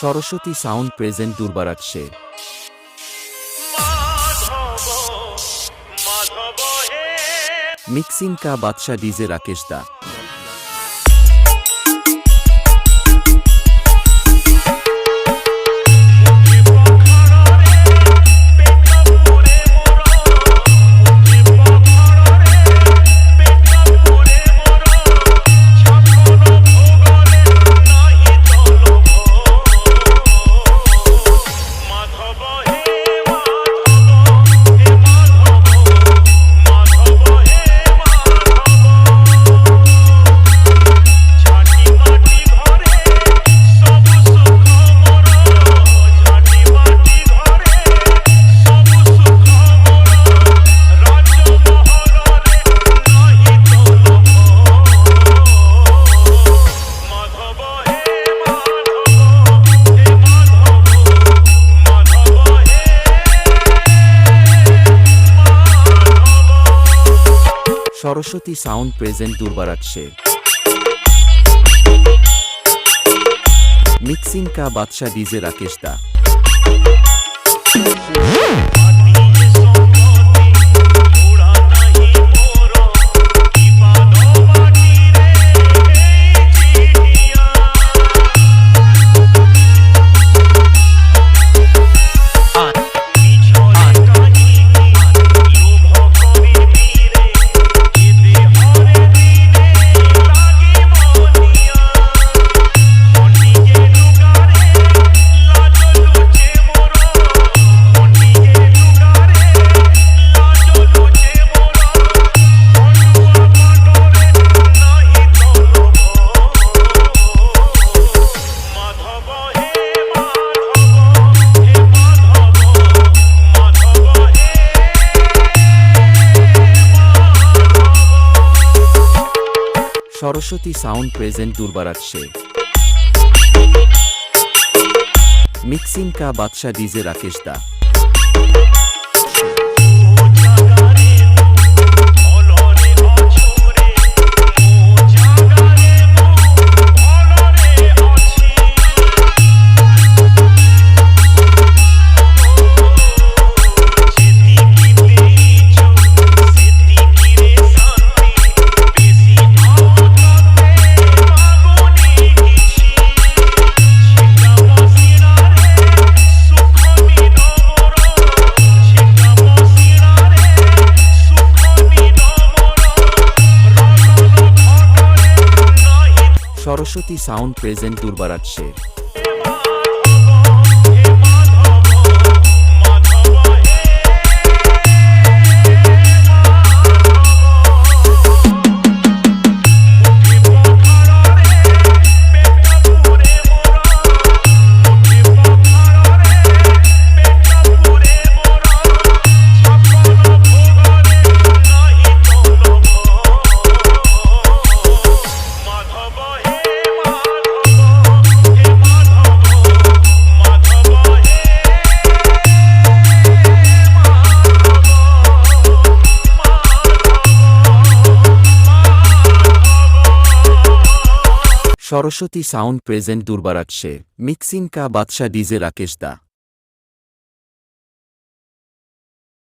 Saraswati sound present দুর্বারাক্ষে mixing কা বাদশাহ ডিজে রাকেশ দা। সরস্বতী সাউন্ড প্রেজেন্ট দুর্বারাকশে মিক্সিং কা বাদশাহ ডিজে রাকেশ দা। সরস্বতী সাউন্ড প্রেজেন্ট দুর্বারাচ্ছে মিক্সিং কা বাদশা ডিজে রাকেশ দা। সরস্বতী সাউন্ড প্রেজেন্ট দুর্বারাট শের সরস্বতী সাউন্ড প্রেজেন্ট দুর্বারাক্ষে মিক্সিন কা বাদশা ডিজে রাকেশ দা।